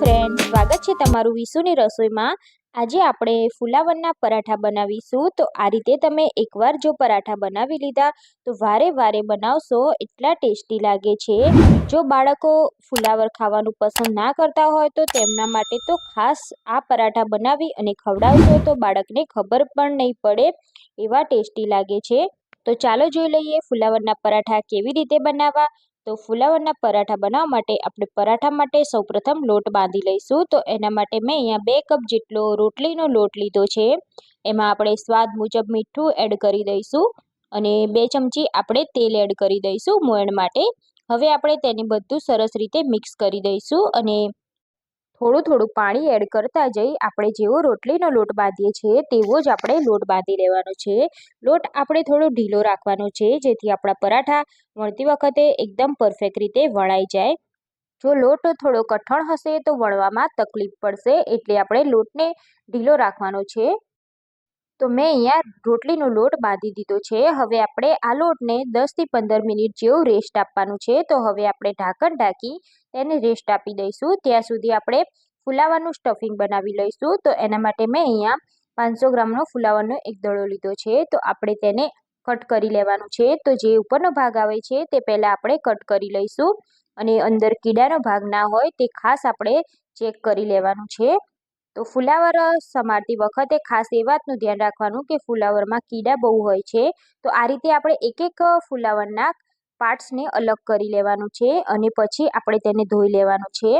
Friend સ્વાગત છે તમારું વિસુની રસોઈમાં. આજે આપણે ફુલાવરના પરાઠા બનાવીશું. તો આ રીતે તમે એકવાર જો પરાઠા બનાવી લીધા, તો વારે વારે બનાવશો, એટલા ટેસ્ટી લાગે છે. જો બાળકો ફુલાવર ખાવાનું પસંદ ના કરતા હોય, તો તેમના માટે તો ખાસ આ પરાઠા બનાવી અને ખવડાવશો, તો બાળકને ખબર પણ નહીં પડે, એવા ટેસ્ટી લાગે છે. તો ચાલો જોઈ લઈએ ફુલાવરના પરાઠા કેવી રીતે બનાવવા. તો ફુલાવરના પરાઠા બનાવવા માટે આપણે પરાઠા માટે સૌપ્રથમ લોટ બાંધી લઈશું. તો એના માટે મેં અહીંયા બે કપ જેટલો રોટલીનો લોટ લીધો છે. એમાં આપણે સ્વાદ મુજબ મીઠું એડ કરી દઈશું અને બે ચમચી આપણે તેલ એડ કરી દઈશું મોયણ માટે. હવે આપણે તેને બધું સરસ રીતે મિક્સ કરી દઈશું અને થોડું થોડું પાણી એડ કરતા જઈ આપણે જેવો રોટલીનો લોટ બાંધીએ છીએ તેવો જ આપણે લોટ બાંધી લેવાનો છે. લોટ આપણે થોડો ઢીલો રાખવાનો છે જેથી આપણા પરાઠા વણતી વખતે એકદમ પરફેક્ટ રીતે વણાઈ જાય. જો લોટ થોડો કઠણ હશે તો વણવામાં તકલીફ પડશે એટલે આપણે લોટને ઢીલો રાખવાનો છે. તો મેં અહીંયા રોટલીનો લોટ બાંધી દીધો છે. હવે આપણે આ લોટને દસથી પંદર મિનિટ જેવું રેસ્ટ આપવાનું છે. તો હવે આપણે ઢાંકણ ઢાંકી તેને રેસ્ટ આપી દઈશું. ત્યાં સુધી આપણે ફુલાવાનું સ્ટફિંગ બનાવી લઈશું. તો એના માટે મેં અહીંયા પાંચસો ગ્રામનો ફુલાવાનો એક દડો લીધો છે. તો આપણે તેને કટ કરી લેવાનું છે. તો જે ઉપરનો ભાગ આવે છે તે પહેલાં આપણે કટ કરી લઈશું. અને અંદર કીડાનો ભાગ ના હોય તે ખાસ આપણે ચેક કરી લેવાનું છે. તો ફુલાવર સમારતી વખતે ખાસ એ વાતનું ધ્યાન રાખવાનું કે ફુલાવરમાં કીડા બહુ હોય છે. તો આ રીતે આપણે એક એક ફુલાવરના પાર્ટ્સને અલગ કરી લેવાનું છે અને પછી આપણે તેને ધોઈ લેવાનું છે.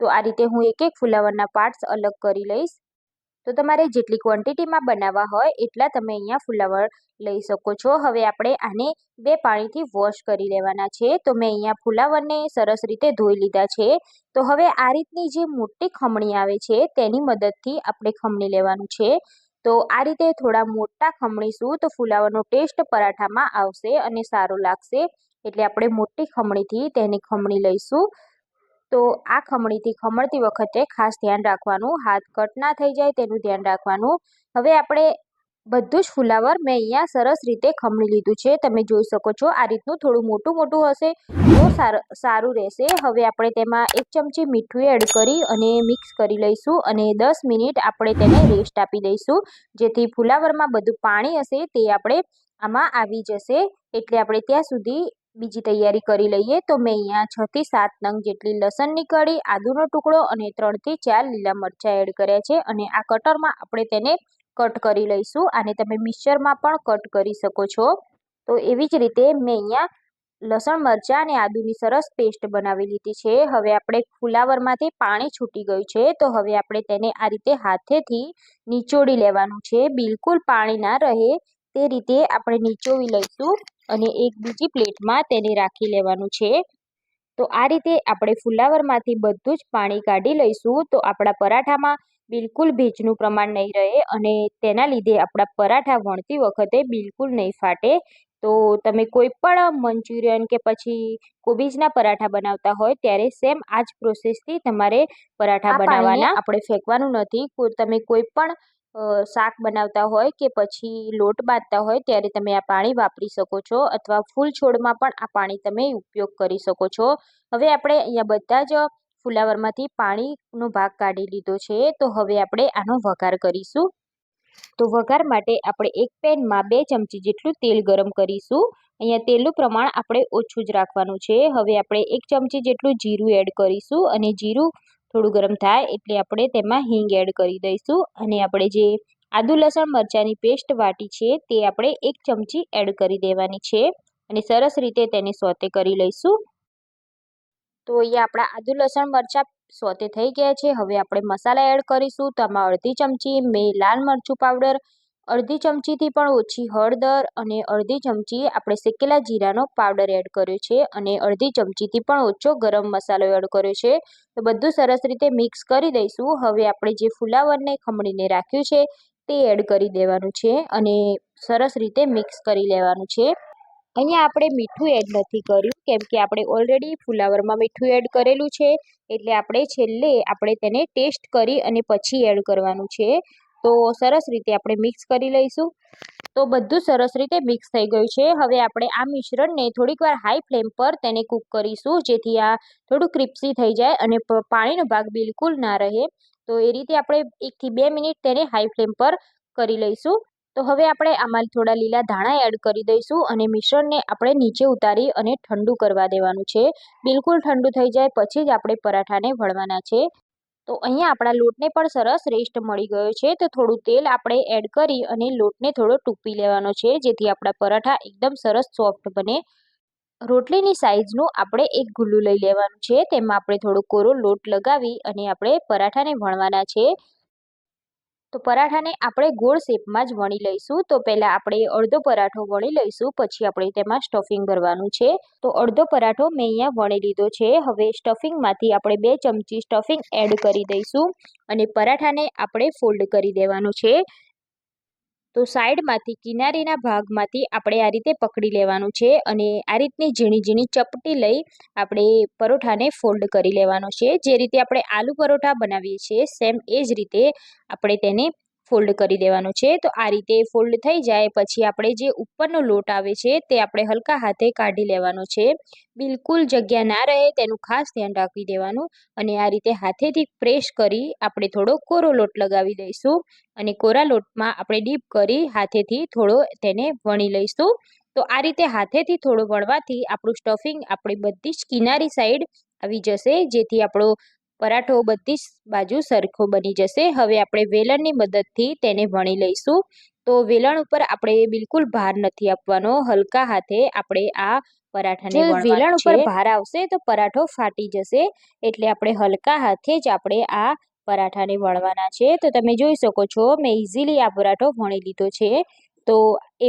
તો આ રીતે હું એક એક ફુલાવરના પાર્ટ્સ અલગ કરી લઈશ. તો તમારે જેટલી ક્વોન્ટિટીમાં બનાવવા હોય એટલા તમે અહીંયા ફુલાવર લઈ શકો છો. હવે આપણે આને બે પાણીથી વોશ કરી લેવાના છે. તો મેં અહીંયા ફુલાવરને સરસ રીતે ધોઈ લીધા છે. તો હવે આ રીતની જે મોટી ખમણી આવે છે તેની મદદથી આપણે ખમણી લેવાનું છે. તો આ રીતે થોડા મોટા ખમણીશું તો ફુલાવરનો ટેસ્ટ પરાઠામાં આવશે અને સારો લાગશે. એટલે આપણે મોટી ખમણીથી તેની ખમણી લઈશું. તો આ ખમણીથી ખમણતી વખતે ખાસ ધ્યાન રાખવાનું, હાથ કટ ના થઈ જાય તેનું ધ્યાન રાખવાનું. હવે આપણે બધું જ ફુલાવર મેં અહીંયા સરસ રીતે ખમણી લીધું છે. તમે જોઈ શકો છો આ રીતનું થોડું મોટું મોટું હશે તો સારું રહેશે. હવે આપણે તેમાં એક ચમચી મીઠું એડ કરી અને મિક્સ કરી લઈશું અને દસ મિનિટ આપણે તેને રેસ્ટ આપી દઈશું. જેથી ફુલાવરમાં બધું પાણી હશે તે આપણે આમાં આવી જશે. એટલે આપણે ત્યાં સુધી બીજી તૈયારી કરી લઈએ તો મેં અહીંયા છ થી સાત નંગ જેટલી લસણની કળી આદુનો ટુકડો અને ત્રણથી ચાર લીલા મરચાં એડ કર્યા છે અને આ કટરમાં આપણે તેને કટ કરી લઈશું. આને તમે મિક્સરમાં પણ કટ કરી શકો છો. તો એવી જ રીતે મેં અહીંયા લસણ, મરચાં અને આદુની સરસ પેસ્ટ બનાવી લીધી છે. હવે આપણે ફુલાવરમાંથી પાણી છૂટી ગયું છે. તો હવે આપણે તેને આ રીતે હાથેથી નીચોડી લેવાનું છે. બિલકુલ પાણી ના રહે તે રીતે આપણે નીચોવી લઈશું. અને એક બીજી પ્લેટમાં તેને રાખી લેવાનું છે. તો આ રીતે આપણે ફુલાવરમાંથી બધું જ પાણી કાઢી લઈશું. તો આપણા પરાઠામાં બિલકુલ ભેજનું પ્રમાણ નહીં રહે અને તેના લીધે આપણા પરાઠા વણતી વખતે બિલકુલ નહીં ફાટે. તો તમે કોઈ પણ મંચુરિયન કે પછી કોબીજના પરાઠા બનાવતા હોય ત્યારે સેમ આ જ પ્રોસેસથી તમારે પરાઠા બનાવવાના. આપણે ફેંકવાનું નથી. તમે કોઈ પણ શાક બનાવતા હોય કે પછી લોટ બાંધતા હોય ત્યારે તમે આ પાણી વાપરી શકો છો અથવા ફૂલ છોડમાં પણ આ પાણી તમે ઉપયોગ કરી શકો છો. હવે આપણે અહીંયા બધા જ ફુલાવરમાંથી પાણીનો ભાગ કાઢી લીધો છે, તો હવે આપણે આનો વઘાર કરીશું. તો વઘાર માટે આપણે એક પેનમાં બે ચમચી જેટલું તેલ ગરમ કરીશું. અહીંયા તેલનું પ્રમાણ આપણે ઓછું જ રાખવાનું છે. હવે આપણે એક ચમચી જેટલું જીરું એડ કરીશું અને જીરું થોડું ગરમ થાય એટલે આપણે તેમાં હિંગ એડ કરી દઈશું. અને આપણે જે આદુ લસણ મરચાંની પેસ્ટ વાટી છે તે આપણે એક ચમચી એડ કરી દેવાની છે. અને સરસ રીતે તેને સોતે કરી લઈશું. તો અહીંયા આપણા આદુ લસણ મરચાં સોતે થઈ ગયા છે. હવે આપણે મસાલા એડ કરીશું. તેમાં અડધી ચમચી મેં લાલ મરચું પાવડર અડધી ચમચીથી પણ ઓછી હળદર અને અડધી ચમચી આપણે શેકેલા જીરાનો પાવડર એડ કર્યો છે અને અડધી ચમચીથી પણ ઓછો ગરમ મસાલો એડ કર્યો છે. તો બધું સરસ રીતે મિક્સ કરી દઈશું. હવે આપણે જે ફુલાવરને ખમણીને રાખ્યું છે તે એડ કરી દેવાનું છે અને સરસ રીતે મિક્સ કરી લેવાનું છે. અહીંયા આપણે મીઠું એડ નથી કર્યું, કેમ કે આપણે ઓલરેડી ફુલાવરમાં મીઠું એડ કરેલું છે. એટલે આપણે છેલ્લે આપણે તેને ટેસ્ટ કરી અને પછી એડ કરવાનું છે. તો સરસ રીતે આપણે મિક્સ કરી લઈશું. તો બધું સરસ રીતે મિક્સ થઈ ગયું છે. હવે આપણે આ મિશ્રણને થોડીક વાર હાઈ ફ્લેમ પર તેને કૂક કરીશું, જેથી આ થોડું ક્રિપ્સી થઈ જાય અને પાણીનો ભાગ બિલકુલ ના રહે. તો એ રીતે આપણે એકથી બે મિનિટ તેને હાઈ ફ્લેમ પર કરી લઈશું. તો હવે આપણે આમાં થોડા લીલા ધાણા એડ કરી દઈશું અને મિશ્રણને આપણે નીચે ઉતારી અને ઠંડુ કરવા દેવાનું છે. બિલકુલ ઠંડુ થઈ જાય, પછી જ આપણે પરાઠાને વળવાના છે. તો અહીંયા આપણા લોટને પણ સરસ રેસ્ટ મળી ગયો છે. તો થોડું તેલ આપણે એડ કરી અને લોટને થોડો ટૂંપી લેવાનો છે, જેથી આપણા પરાઠા એકદમ સરસ સોફ્ટ બને. રોટલીની સાઈઝનું આપણે એક ગુલ્લું લઈ લેવાનું છે. તેમાં આપણે થોડો કોરો લોટ લગાવી અને આપણે પરાઠાને વણવાના છે. તો પરાઠાને આપણે ગોળ શેપમાં જ વણી લઈશું. તો પહેલાં આપણે અડધો પરાઠો વણી લઈશું, પછી આપણે તેમાં સ્ટફિંગ ભરવાનું છે. તો અડધો પરાઠો મેં અહીંયા વણી લીધો છે. હવે સ્ટફિંગમાંથી આપણે બે ચમચી સ્ટફિંગ એડ કરી દઈશું અને પરાઠાને આપણે ફોલ્ડ કરી દેવાનું છે. તો સાઈડમાંથી, કિનારીના ભાગમાંથી આપણે આ રીતે પકડી લેવાનું છે અને આ રીતની ઝીણી ઝીણી ચપટી લઈ આપણે પરોઠાને ફોલ્ડ કરી લેવાનો છે. જે રીતે આપણે આલુ પરોઠા બનાવીએ છીએ, સેમ એ જ રીતે આપણે તેને ફોલ્ડ કરી દેવાનું છે. તો આ રીતે ફોલ્ડ થઈ જાય, પછી આપણે જે ઉપરનો લોટ આવે છે, તે આપણે હલકા હાથે કાઢી લેવાનો છે. બિલકુલ જગ્યા ના રહે, તેનું ખાસ ધ્યાન રાખી દેવાનું. અને આ રીતે હાથેથી પ્રેસ કરી આપણે થોડો કોરો લોટ લગાવી દઈશું અને કોરા લોટમાં આપણે ડીપ કરી હાથેથી થોડો તેને વણી લઈશું. તો આ રીતે હાથેથી થોડો વણવાથી આપણું સ્ટફિંગ આપણી બધી જ કિનારી સાઈડ આવી જશે, જેથી આપણો પરાઠો બધી જ બાજુ સરખો બની જશે. હવે આપણે વેલણની મદદથી તેને વણી લઈશું. તો વેલણ ઉપર આપણે બિલકુલ ભાર નથી આપવાનો. હલકા હાથે આપણે આ પરાઠાને વેલણ ઉપર ભાર આવશે તો પરાઠો ફાટી જશે. એટલે આપણે હલકા હાથે જ આપણે આ પરાઠાને વણવાના છે. તો તમે જોઈ શકો છો મેં ઇઝીલી આ પરાઠો વણી લીધો છે. તો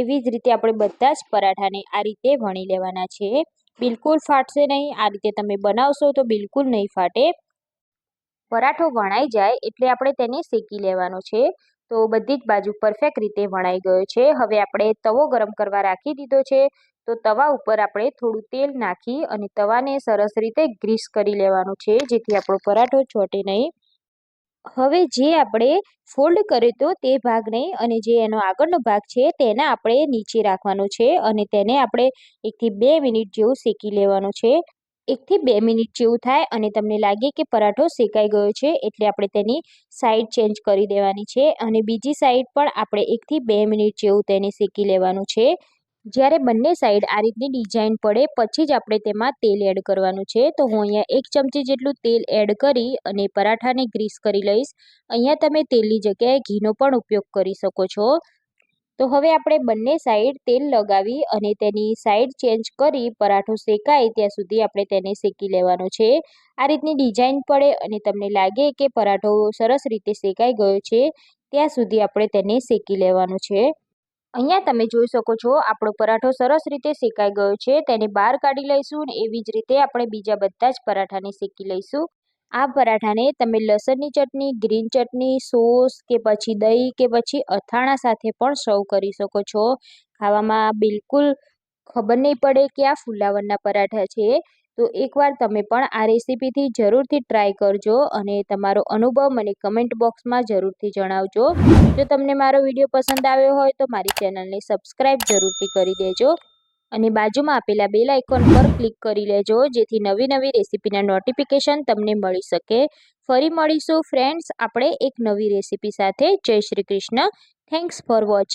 એવી જ રીતે આપણે બધા જ પરાઠાને આ રીતે વણી લેવાના છે. બિલકુલ ફાટશે નહીં. આ રીતે તમે બનાવશો તો બિલકુલ નહીં ફાટે. પરાઠો વણાઈ જાય એટલે આપણે તેને શેકી લેવાનો છે. તો બધી જ બાજુ પરફેક્ટ રીતે વણાઈ ગયો છે. હવે આપણે તવો ગરમ કરવા રાખી દીધો છે. તો તવા ઉપર આપણે થોડું તેલ નાખી અને તવાને સરસ રીતે ગ્રીસ કરી લેવાનું છે, જેથી આપણો પરાઠો ચોટે નહીં. હવે જે આપણે ફોલ્ડ કર્યો તો તે ભાગ નહીં અને જે એનો આગળનો ભાગ છે તેને આપણે નીચે રાખવાનો છે અને તેને આપણે એકથી બે મિનિટ જેવું શેકી લેવાનું છે. એકથી બે મિનિટ જેવું થાય અને તમને લાગે કે પરાઠો શેકાઈ ગયો છે, એટલે આપણે તેની સાઈડ ચેન્જ કરી દેવાની છે અને બીજી સાઈડ પણ આપણે એકથી બે મિનિટ જેવું તેને શેકી લેવાનું છે. જ્યારે બંને સાઈડ આ રીતની ડિઝાઇન પડે, પછી જ આપણે તેમાં તેલ એડ કરવાનું છે. તો હું અહીંયા એક ચમચી જેટલું તેલ એડ કરી અને પરાઠાને ગ્રીસ કરી લઈશ. અહીંયા તમે તેલની જગ્યાએ ઘીનો પણ ઉપયોગ કરી શકો છો. તો હવે આપણે બંને સાઈડ તેલ લગાવી અને તેની સાઈડ ચેન્જ કરી પરાઠો શેકાય ત્યાં સુધી આપણે તેને શેકી લેવાનો છે. આ રીતની ડિઝાઇન પડે અને તમને લાગે કે પરાઠો સરસ રીતે શેકાઈ ગયો છે, ત્યાં સુધી આપણે તેને શેકી લેવાનો છે. અહીંયા તમે જોઈ શકો છો આપણો પરાઠો સરસ રીતે શેકાઈ ગયો છે, તેને બહાર કાઢી લઈશું અને એવી જ રીતે આપણે બીજા બધા જ પરાઠાને શેકી લઈશું. આ પરાઠાને તમે લસણની ચટણી, ગ્રીન ચટણી, સોસ કે પછી દહીં કે પછી અથાણા સાથે પણ સર્વ કરી શકો છો. ખાવામાં બિલકુલ ખબર નહીં પડે કે આ ફુલાવરના પરાઠા છે. તો એકવાર તમે પણ આ રેસીપીથી જરૂરથી ટ્રાય કરજો અને તમારો અનુભવ મને કમેન્ટ બોક્સમાં જરૂરથી જણાવજો. જો તમને મારો વીડિયો પસંદ આવ્યો હોય તો મારી ચેનલને સબસ્ક્રાઈબ જરૂરથી કરી દેજો. અને બાજુમાં આપેલા બેલ આઇકોન પર ક્લિક કરી લેજો, જેથી નવી નવી રેસીપીના નોટિફિકેશન તમને મળી શકે. ફરી મળીશું, ફ્રેન્ડ્સ, આપણે એક નવી રેસીપી સાથે. જય Shri Krishna. Thanks for watching.